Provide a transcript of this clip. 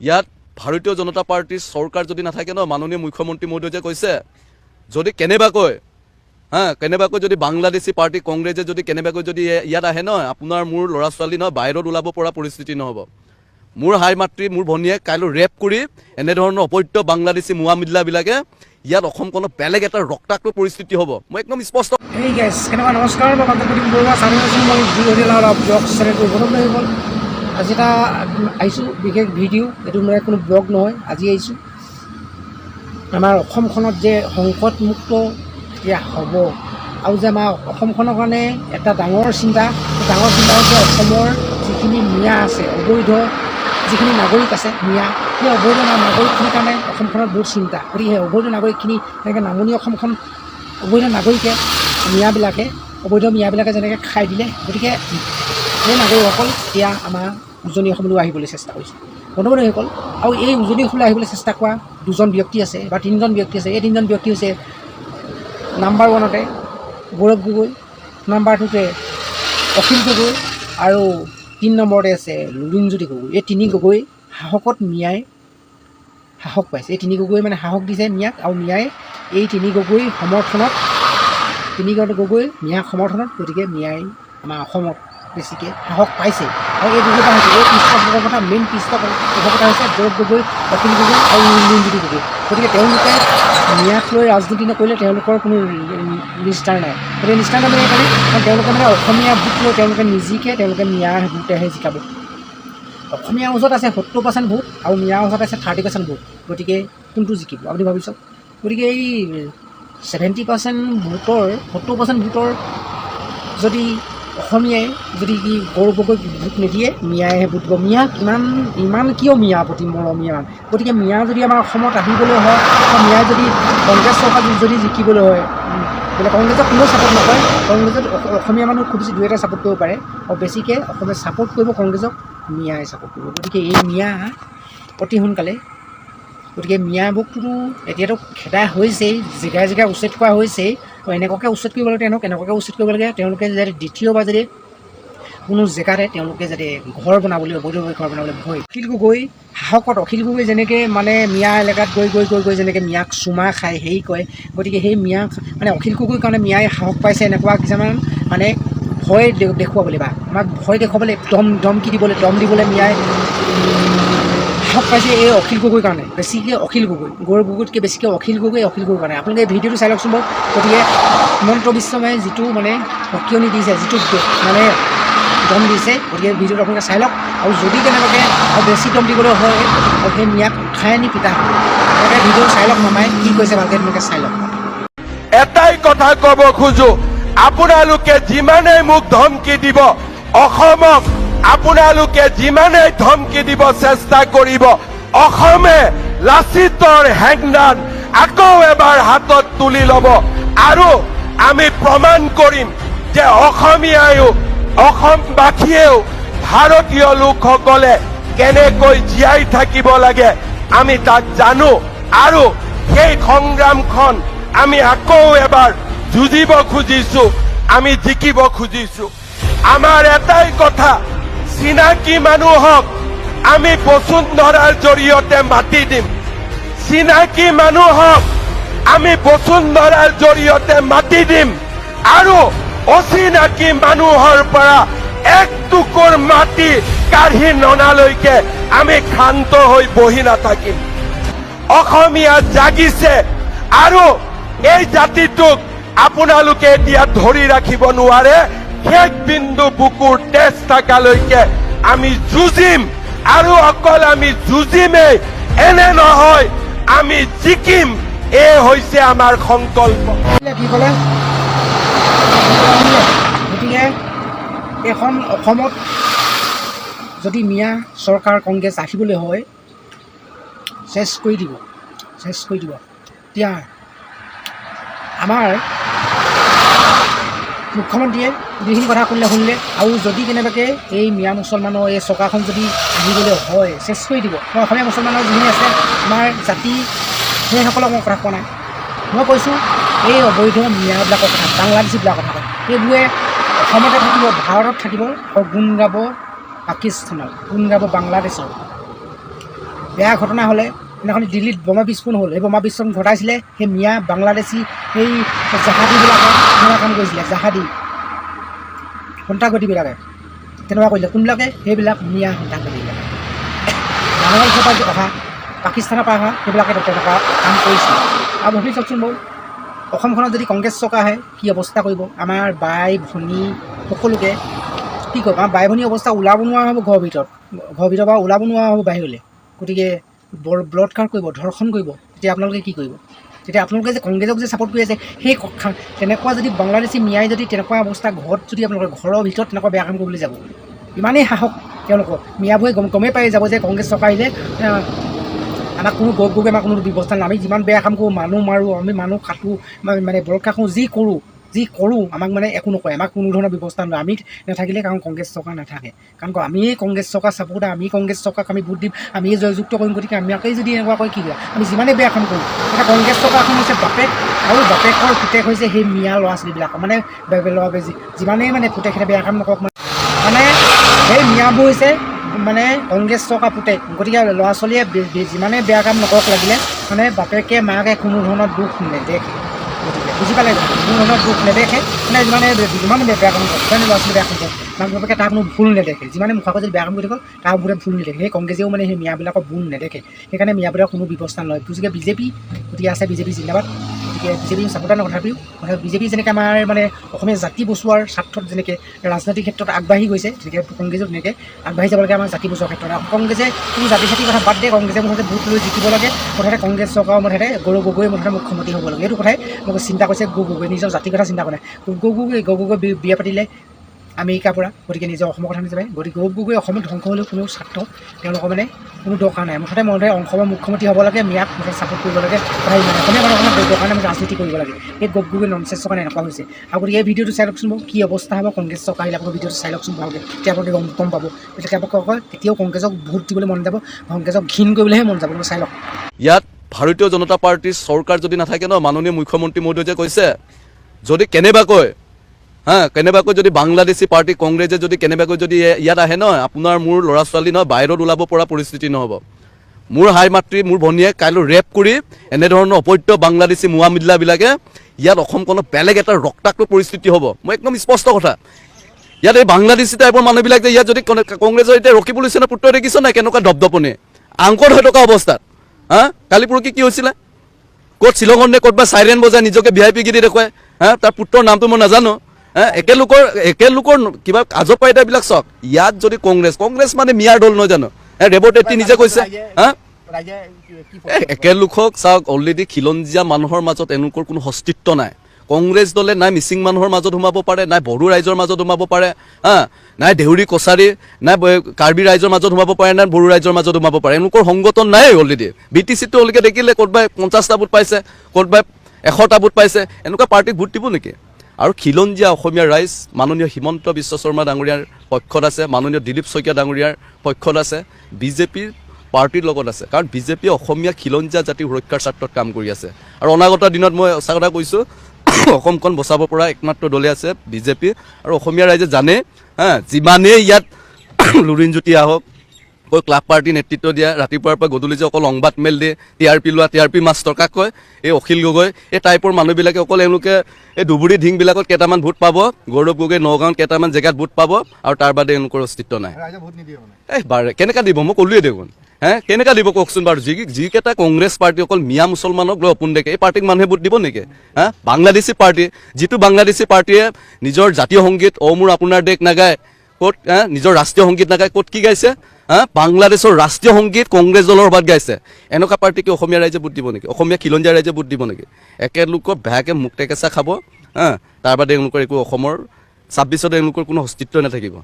ইয়াত ভাৰতীয় জনতা পাৰ্টীৰ চৰকাৰ যদি নাথাকে ন, মাননীয় মুখ্যমন্ত্ৰী যে কৈছে, যদি কেনেবাকৈ, হা, কেনেবাকৈ যদি বাংলাদেশী পাৰ্টী কংগ্ৰেছে যদি কেনেবাকৈ যদি ইয়াত আহে ন, আপোনাৰ মোৰ ল'ৰা ছোৱালী ন, বাহিৰত ওলাব পৰা পৰিস্থিতি নহ'ব। মোৰ হাই মাতৃ, মোৰ ভনীয়েক কাইলৈ ৰেপ কৰি এনেধৰণৰ অপত্য বাংলাদেশী মোৱামিল্লাবিলাকে ইয়াত অসমখনত বেলেগ এটা ৰক্তাক্ত পৰিস্থিতি হ'ব। মই একদম স্পষ্ট নমস্কাৰ আজি এটা আহিছোঁ বিশেষ ভিডিঅ' এইটো মানে কোনো ব্লগ নহয় আজি আহিছোঁ। আমাৰ অসমখনত যে সংকটমুক্ত এতিয়া হ'ব আৰু যে আমাৰ অসমখনৰ কাৰণে এটা ডাঙৰ চিন্তা ডাঙৰ চিন্তা হৈছে অসমৰ যিখিনি মিঞা আছে অবৈধ যিখিনি নাগৰিক আছে মিঞা সেই অবৈধ নাগৰিকখিনিৰ কাৰণে অসমখনত বহুত চিন্তা। গতিকে সেই অবৈধ নাগৰিকখিনি তেনেকৈ নামনি অসমখন অবৈধ নাগৰিকে মিঞাবিলাকে অবৈধ মিঞাবিলাকে যেনেকৈ খাই দিলে গতিকে সেই নাগৰিকসকল এতিয়া আমাৰ উজনি অসমলৈ আহিবলৈ চেষ্টা কৰিছে। বন্ধুবান্ধৱীসকল আৰু এই উজনি অসমলৈ আহিবলৈ চেষ্টা কৰা দুজন ব্যক্তি আছে বা তিনিজন ব্যক্তি আছে। এই তিনিজন ব্যক্তি হৈছে নাম্বাৰ ওৱানতে গৌৰৱ গগৈ নাম্বাৰ টুতে অখিল গগৈ আৰু তিনি নম্বৰতে আছে লুৰিণজ্যোতি গগৈ। এই তিনি গগৈ সাহসত মিয়াই সাহস পাইছে। এই তিনি গগৈ মানে সাহস দিছে মিয়াক আৰু মিয়াই এই তিনি গগৈ সমৰ্থনত তিনি গগৈ মিয়াক সমৰ্থনত গতিকে মিয়াই আমাৰ অসমত বেছিকৈ সাহস পাইছে। আৰু এই দুটা হৈছে এই পৃষ্ঠপোষকৰ কথা মেইন পৃষ্ঠপোষকৰ কথা হৈছে গৌৰৱ গগৈ অখিল গগৈ আৰু লুৰিণজ্যোতি গগৈ। গতিকে তেওঁলোকে মিয়াক লৈ ৰাজনীতি নকৰিলে তেওঁলোকৰ কোনো নিষ্ঠাৰ নাই। গতিকে নিষ্ঠাৰ নাই মানে এইকাৰণে কাৰণ তেওঁলোকে মানে অসমীয়া ভোট লৈ তেওঁলোকে নিজিকে তেওঁলোকে মিয়াৰ ভোটেহে জিকাব। অসমীয়াৰ ওচৰত আছে সত্তৰ পাৰ্চেণ্ট ভোট আৰু মিয়াৰ ওচৰত আছে থাৰ্টি পাৰ্চেণ্ট ভোট। গতিকে কোনটো জিকিব আপুনি ভাবি চাওক। গতিকে এই ছেভেণ্টি পাৰ্চেণ্ট ভোটৰ সত্তৰ পাৰ্চেণ্ট ভোটৰ যদি অসমীয়াই যদি কি গৌৰৱ গগৈক ভোট নিদিয়ে, মিয়াইহে ভোট দিব। মিয়াক ইমান ইমান কিয় মিয়াৰ প্ৰতি মৰম ইমান গতিকে মিয়া যদি আমাৰ অসমত আহিবলৈ হয়, বা মিয়াই যদি কংগ্ৰেছ চৰকাৰ যদি জিকিবলৈ হয় বোলে কংগ্ৰেছক কোনেও ছাপোৰ্ট নকৰে, কংগ্ৰেছত অসমীয়া মানুহ খুব বেছি দুই এটা ছাপোৰ্ট কৰিব পাৰে, আৰু বেছিকৈ অসমে ছাপোৰ্ট কৰিব কংগ্ৰেছক মিয়াই ছাপোৰ্ট কৰিব। গতিকে এই মিয়া অতি সোনকালে গতিকে মিয়া বুকটোতো এতিয়াতো খেদা হৈছেই, জেগাই জেগাই উচ্ছেদ কৰা হৈছেই। আৰু এনেকুৱাকৈ উচ্ছেদ কৰিব লাগে, তেওঁলোক এনেকুৱাকৈ উচ্ছেদ কৰিব লাগে। তেওঁলোকে যাতে দ্বিতীয়বাৰ যদি কোনো জেগাতে তেওঁলোকে যাতে ঘৰ বনাবলৈ অবৈধভাৱে ঘৰ বনাবলৈ ভয়, অখিল গগৈ সাহসত অখিল গগৈ যেনেকৈ মানে মিয়া এলেকাত গৈ গৈ গৈ গৈ যেনেকৈ মিয়াক চুমা খায় হেৰি কৰে গতিকে সেই মিয়াক মানে অখিল গগৈৰ কাৰণে মিয়াই সাহস পাইছে এনেকুৱা কিছুমান মানে ভয় দেখুৱাবলৈ বা আমাক ভয় দেখুৱাবলৈ, দম ধমকি দিবলৈ, দম দিবলৈ মিয়াই সাহস পাইছে এই অখিল গগৈৰ কাৰণে বেছিকৈ অখিল গগৈ। গৌৰৱ গগৈতকৈ বেছিকৈ অখিল গগৈ অখিল গগৈৰ কাৰণে। আপোনালোকে এই ভিডিঅ'টো চাই লওকচোন বাৰু। গতিকে হিমন্ত বিশ্ব শৰ্মাই যিটো মানে সকিয়নি দিছে, যিটো মানে দম দিছে, গতিকে ভিডিঅ'টো আপোনালোকে চাই লওক। আৰু যদি কেনেবাকৈ আৰু বেছি দম দিবলৈ হয় সেই মিয়াক উঠাই আনি পিতা গতিকে ভিডিঅ'টো চাই লওক, মামাই কি কৈছে ভালকৈ তোমালোকে চাই লওক। এটাই কথা কব খোজো, আপোনালোকে যিমানেই মোক ধমকি দিব, অসমক আপোনালোকে যিমানেই ধমকি দিব, চেষ্টা কৰিব। অসমে লাচিতৰ হেংদান আকৌ এবাৰ হাতত তুলি ল'ব। আৰু আমি প্ৰমাণ কৰিম যে অসমীয়ায়ো, অসমবাসীয়েও ভাৰতীয় লোকসকলে কেনেকৈ জীয়াই থাকিব লাগে, আমি তাক জানো। আৰু সেই সংগ্ৰামখন আমি আকৌ এবাৰ যুঁজিব খুজিছো, আমি জিকিব খুজিছো। আমাৰ এটাই কথা চিনাকি মানুহক আমি বসুন্ধৰাৰ জৰিয়তে মাতি দিম। চিনাকি মানুহক আমি বসুন্ধৰাৰ জৰিয়তে মাতি দিম। আৰু অচিনাকি মানুহৰ পৰা এক টুকুৰ মাটি কাঢ়ি ননালৈকে আমি ক্ষান্ত হৈ বহি নাথাকিম। অসমীয়া জাগিছে আৰু এই জাতিটোক আপোনালোকে এতিয়া ধৰি ৰাখিব নোৱাৰে। শেষ বিন্দু বুকুৰ তেজ থকালৈকে আমি যুঁজিম। আৰু অকল আমি যুঁজিমেই এনে নহয়, আমি জিকিম। এই হৈছে আমাৰ সংকল্প। গতিকে এখন অসমত যদি মিয়া চৰকাৰ কংগ্ৰেছ আহিবলৈ হয় চেছ কৰি দিব চেছ কৰি দিব। এতিয়া আমাৰ মুখ্যমন্ত্ৰীয়ে যিখিনি কথা শুনিলে শুনিলে। আৰু যদি কেনেবাকৈ এই মিয়া মুছলমানৰ এই চৰকাৰখন যদি আহিবলৈ হয় চেছ কৰি দিব। মই অসমীয়া মুছলমানৰ যিখিনি আছে, আমাৰ জাতি, সেইসকলক মই কথা কোৱা নাই। মই কৈছোঁ, এই অবৈধ মিয়াবিলাকৰ কথা, বাংলাদেশীবিলাকৰ কথা সেইবোৰে অসমতে থাকিব, ভাৰতত থাকিব গুণ গাব পাকিস্তানৰ, গুণ গাব বাংলাদেশৰ। বেয়া ঘটনা হ'লে সেইদিনাখন দিল্লীত বোমা বিস্ফোৰণ হ'ল। সেই বোমা বিস্ফোৰণ ঘটাইছিলে সেই মিয়া বাংলাদেশী সেই জাহাদীবিলাকে তেনেকুৱা কাম কৰিছিলে, জাহাদী। সন্ত্ৰাসবাদীবিলাকে তেনেকুৱা কৰিলে। কোনবিলাকে? সেইবিলাক মিয়া সন্ত্ৰাসবাদীবিলাকে বাংলাদেশৰ পৰা অহা, পাকিস্তানৰ পৰা অহা, সেইবিলাকে তেনেকুৱা কাম কৰিছিলে। আৰু ভাবি চাওকচোন বাৰু অসমখনত যদি কংগ্ৰেছ চৰকাৰ আহে, কি অৱস্থা কৰিব? আমাৰ বাই ভনী সকলোকে কি কৰিব? আমাৰ বাই ভনী অৱস্থা ওলাব নোৱাৰা হ'ব ঘৰৰ ভিতৰত। ঘৰৰ ভিতৰৰ পৰা ওলাব নোৱাৰা হ'ব বাহিৰলৈ। গতিকে বৰ বলৎকাৰ কৰিব ধৰ্ষণ কৰিব তেতিয়া আপোনালোকে কি কৰিব? তেতিয়া আপোনালোকে যে কংগ্ৰেছক যে ছাপোৰ্ট কৰি আছে সেই তেনেকুৱা যদি বাংলাদেশী মিয়াই যদি তেনেকুৱা অৱস্থা ঘৰত যদি আপোনালোকে ঘৰৰ ভিতৰত তেনেকুৱা বেয়া কাম কৰিবলৈ যাব ইমানেই সাহস তেওঁলোকৰ। মিয়াবোৰে গম গমেই পাই যাব যে কংগ্ৰেছ চৰকাৰ আহিলে আহ, আমাক কোনো গগ গগে আমাক কোনো ব্যৱস্থা নাই আমি যিমান বেয়া কাম কৰোঁ মানুহ মাৰোঁ আমি মানুহ কাটোঁ মানে বলৎকাৰ কৰোঁ যি কৰোঁ যি কৰোঁ, আমাক মানে একো নকৰে, আমাক কোনো ধৰণৰ ব্যৱস্থা নলয়। আমি নাথাকিলে কাৰণ কংগ্ৰেছ চৰকাৰ নাথাকে। কাৰণ কিয়, আমিয়ে কংগ্ৰেছ চৰকাৰ ছাপোৰ্ট আমি কংগ্ৰেছ চৰকাৰক আমি ভোট দিম আমিয়ে জয়যুক্ত কৰিম, গতিকে আমাকেই যদি এনেকুৱা কৰে কি আমি যিমানেই বেয়া কাম কৰোঁ, এতিয়া কংগ্ৰেছ চৰকাৰখন হৈছে বাপেক আৰু বাপেকৰ পুতেক হৈছে সেই মিয়া ল'ৰা ছোৱালীবিলাকৰ মানে ল'ৰা বেজি যিমানেই মানে পুতেকহঁতে বেয়া কাম নকৰক মানে মানে সেই মিয়াবোৰ হৈছে মানে কংগ্ৰেছ চৰকাৰ পুতেক। গতিকে ল'ৰা ছোৱালীয়ে বে- বে- যিমানে বেয়া কাম নকৰক লাগিলে মানে বাপেকে মাকে কোনো ধৰণৰ দুখ নেদেখে। ধৰণৰ দুখ নেদেখে। মানে যিমানে যিমানে বেয়া কাম কৰে, যিমানে ল'ৰা ছোৱালী বেয়া কৰক মাক বাপেকে তাক কোনো ভুল নেদেখে। যিমানে মুখাকৈ যদি কাম কৰি থাকক, তাৰ বোৰে ভুল নেদেখে। সেই কংগ্ৰেছেও মানে সেই মিয়াবিলাকৰ ভুল নেদেখে। সেইকাৰণে মিয়াবিলাকৰ কোনো ব্যৱস্থা নলয়। গতিকে বিজেপি গতিকে আছে, বিজেপি জিন্দাবাদ। বিজেপি ছাপোৰ্টাৰ নহয় তথাপিও বিজেপি যেনেকৈ আমাৰ মানে অসমীয়া জাতি বচোৱাৰ স্বাৰ্থত যেনেকৈ ৰাজনৈতিক ক্ষেত্ৰত আগবাঢ়ি গৈছে তেনেকৈ কংগ্ৰেছো তেনেকৈ আগবাঢ়ি যাব লাগে আমাৰ জাতি বচোৱাৰ ক্ষেত্ৰত। কংগ্ৰেছে কোনো জাতি ছাতিৰ কথা বাদ দিয়ে, কংগ্ৰেছে মুঠতে ভোট লৈ জিকিব লাগে, মুঠতে কংগ্ৰেছ চৰকাৰৰ মুঠতে গৌৰৱ গগৈ মুঠতে মুখ্যমন্ত্ৰী হ'ব লাগে। এইটো কথাই মোক চিন্তা কৰিছে গগৈ নিজৰ জাতিৰ কথা চিন্তা কৰে গৌ গগৈ গগৈ বিয়া পাতিলে আমেৰিকাৰ পৰা গতিকে নিজৰ অসমৰ কথা নাযাবে গতিকে গৌৰৱ গগৈ অসমত ধ্বংস হ'লেও কোনো স্বাৰ্থ তেওঁলোকৰ মানে কোনো দৰকাৰ নাই। মুঠতে মুঠতে অসমৰ মুখ্যমন্ত্ৰী হ'ব লাগে, মিয়াক মুঠতে ছাপোৰ্ট কৰিব লাগে কথা ইমানে অসমীয়া মানুহখনক দৰকাৰ নাই ৰাজনীতি কৰিব লাগে। এই গৌৰৱ গগৈ ননচেঞ্চৰ কাৰণে এনেকুৱা হৈছে। আৰু গতিকে এই ভিডিঅ'টো চাই লওকচোন বাৰু, কি অৱস্থা হ'ব, কংগ্ৰেছ চৰকাৰ আহিলে আপোনালোকে ভিডিঅ'টো চাই লওকচোন ভালকৈ। তেতিয়া আপোনালোকে গম গম পাব। তেতিয়া আপোনালোকক তেতিয়াও কংগ্ৰেছক ভোট দিবলৈ মন যাব, কংগ্ৰেছক ঘীণ কৰিবলৈহে মন যাব। চাই লওক। ইয়াত ভাৰতীয় জনতা পাৰ্টীৰ চৰকাৰ যদি নাথাকে ন, মাননীয় মুখ্যমন্ত্ৰী মহোদয়ে কৈছে, যদি কেনেবাকৈ হা, কেনেবাকৈ যদি বাংলাদেশী পাৰ্টী কংগ্ৰেছে যদি কেনেবাকৈ যদি ইয়াত আহে ন, আপোনাৰ মোৰ ল'ৰা ছোৱালী ন, বাহিৰত ওলাব পৰা পৰিস্থিতি নহ'ব। মোৰ হাই মাতৃ, মোৰ ভনীয়ে কাইলৈ ৰেপ কৰি এনেধৰণৰ অপত্য বাংলাদেশী মোৱামিল্লাবিলাকে ইয়াত অসমখনত বেলেগ এটা ৰক্তাক্ত পৰিস্থিতি হ'ব। মই একদম স্পষ্ট কথা। ইয়াত এই বাংলাদেশী টাইপৰ মানুহবিলাক যে ইয়াত যদি কংগ্ৰেছৰ এতিয়া ৰখিবলৈ লৈছে ন পুত্ৰ দেখিছ নাই কেনেকুৱা দপদপনি? আংকত হৈ থকা অৱস্থাত। হা, কালি পৰহি কি হৈছিলে? ক'ত শ্বিলঙত নে ক'ৰবাত চাইৰেন বজাই নিজকে ভি আই পি গিৰি দেখুৱাই। হা, তাৰ পুত্ৰৰ নামটো মই নাজানো। একেলোকৰ একেলোকৰ কিবা আজব পাইতাবিলাক চাওক। ইয়াত যদি কংগ্ৰেছ কংগ্ৰেছ মানে মিয়াৰ দল নহয় জানো? এ ৰেৱত এটি নিজে কৈছে। হা? একেলোকক চাওক অলৰেডি খিলঞ্জীয়া মানুহৰ মাজত এওঁলোকৰ কোনো অস্তিত্ব নাই। কংগ্ৰেছ দলে নাই মিচিং মানুহৰ মাজত সোমাব পাৰে নাই বড়ো ৰাইজৰ মাজত সোমাব পাৰে হা? নাই দেউৰী কছাৰী নাই কাৰ্বি ৰাইজৰ মাজত সোমাব পাৰে নাই বড়ো ৰাইজৰ মাজত সোমাব পাৰে। এওঁলোকৰ সংগঠন নাই অলৰেডি বি টি চিটো অলৰেডি দেখিলে ক'ৰবাই পঞ্চাছটা ভোট পাইছে ক'ৰবাই এশটা ভোট পাইছে। এনেকুৱা পাৰ্টীক ভোট দিব নেকি? আৰু খিলঞ্জীয়া অসমীয়া ৰাইজ, মাননীয় হিমন্ত বিশ্ব শৰ্মা ডাঙৰীয়াৰ পক্ষত আছে, মাননীয় দিলীপ শইকীয়া ডাঙৰীয়াৰ পক্ষত আছে, বিজেপিৰ পাৰ্টীৰ লগত আছে। কাৰণ বিজেপিয়ে অসমীয়া খিলঞ্জীয়া জাতিৰ সুৰক্ষাৰ স্বাৰ্থত কাম কৰি আছে। আৰু অনাগত দিনত মই সঁচা কথা কৈছোঁ, অসমখন বচাব পৰা একমাত্ৰ দলে আছে বিজেপি। আৰু অসমীয়া ৰাইজে জানে, হা, যিমানেই ইয়াত লুৰিণ জ্যোতি আহক কৈ ক্লাব পাৰ্টি নেতৃত্ব দিয়া ৰাতিপুৱাৰ পৰা গধূলি যে অকল সংবাদ মেল দিয়ে টি আৰ পি লোৱা টি আৰ পি মাষ্টৰ কাক কয় এই অখিল গগৈ এই টাইপৰ মানুহবিলাকে অকল এওঁলোকে এই ধুবুৰী ঢিংবিলাকত কেইটামান ভোট পাব গৌৰৱ গগৈ নগাঁৱত কেইটামান জেগাত ভোট পাব আৰু তাৰ বাদে এওঁলোকৰ অস্তিত্ব নাই। এই বাৰে কেনেকা দিব? মই ক'লোৱে দেখোন। হে কেনেকা দিব কওকচোন বাৰু? যি যিকেইটা কংগ্ৰেছ পাৰ্টি অকল মিয়া মুছলমানক লৈ অপোন দেখে এই পাৰ্টীক মানুহে ভোট দিব নেকি? হা বাংলাদেশী পাৰ্টী যিটো বাংলাদেশী পাৰ্টীয়ে নিজৰ জাতীয় সংগীত অ মোৰ আপোনাৰ দেশ নাগায় ক'ত নিজৰ ৰাষ্ট্ৰীয় সংগীত নাগায় ক'ত কি গাইছে? বাংলাদেশৰ ৰাষ্ট্ৰীয় সংগীত কংগ্ৰেছ দলৰ সভাত গাইছে। এনেকুৱা পাৰ্টীকে অসমীয়া ৰাইজে ভোট দিব নেকি? অসমীয়া খিলঞ্জীয়া ৰাইজে ভোট দিব নেকি? একেলোকৰ বেয়াকৈ মুখ টেকেচা খাব তাৰ বাদে তেওঁলোকৰ একো অসমৰ ছাব্বিছত তেওঁলোকৰ কোনো অস্তিত্বই নাথাকিব।